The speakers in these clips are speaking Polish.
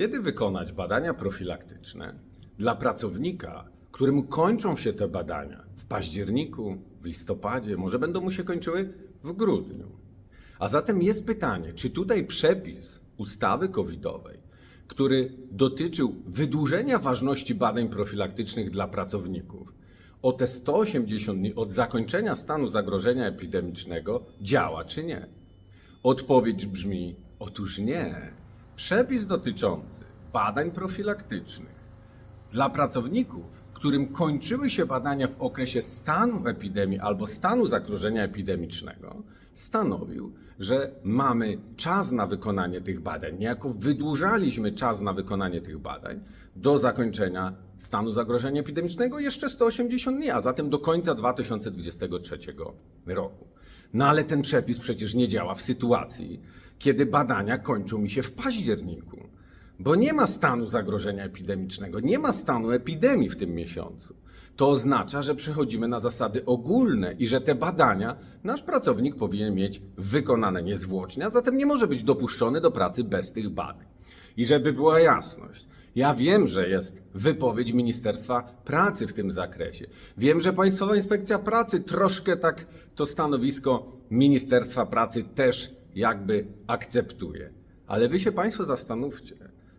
Kiedy wykonać badania profilaktyczne dla pracownika, któremu kończą się te badania w październiku, w listopadzie, może będą mu się kończyły w grudniu? A zatem jest pytanie, czy tutaj przepis ustawy covidowej, który dotyczył wydłużenia ważności badań profilaktycznych dla pracowników o te 180 dni od zakończenia stanu zagrożenia epidemicznego działa czy nie? Odpowiedź brzmi: otóż nie. Przepis dotyczący badań profilaktycznych dla pracowników, którym kończyły się badania w okresie stanu epidemii albo stanu zagrożenia epidemicznego, stanowił, że mamy czas na wykonanie tych badań. Niejako wydłużaliśmy czas na wykonanie tych badań do zakończenia stanu zagrożenia epidemicznego jeszcze 180 dni, a zatem do końca 2023 roku. No ale ten przepis przecież nie działa w sytuacji, kiedy badania kończą mi się w październiku. Bo nie ma stanu zagrożenia epidemicznego, nie ma stanu epidemii w tym miesiącu. To oznacza, że przechodzimy na zasady ogólne i że te badania nasz pracownik powinien mieć wykonane niezwłocznie, a zatem nie może być dopuszczony do pracy bez tych badań. I żeby była jasność, ja wiem, że jest wypowiedź Ministerstwa Pracy w tym zakresie. Wiem, że Państwowa Inspekcja Pracy troszkę tak to stanowisko Ministerstwa Pracy też jakby akceptuje. Ale wy się Państwo zastanówcie,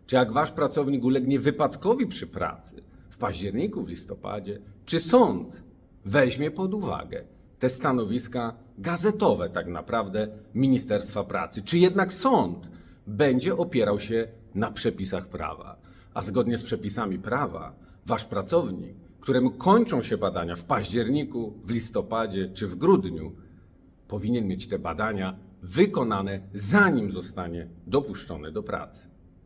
czy jak wasz pracownik ulegnie wypadkowi przy pracy w październiku, w listopadzie, czy sąd weźmie pod uwagę te stanowiska gazetowe tak naprawdę Ministerstwa Pracy, czy jednak sąd będzie opierał się na przepisach prawa. A zgodnie z przepisami prawa, wasz pracownik, któremu kończą się badania w październiku, w listopadzie czy w grudniu, powinien mieć te badania wykonane, zanim zostanie dopuszczony do pracy.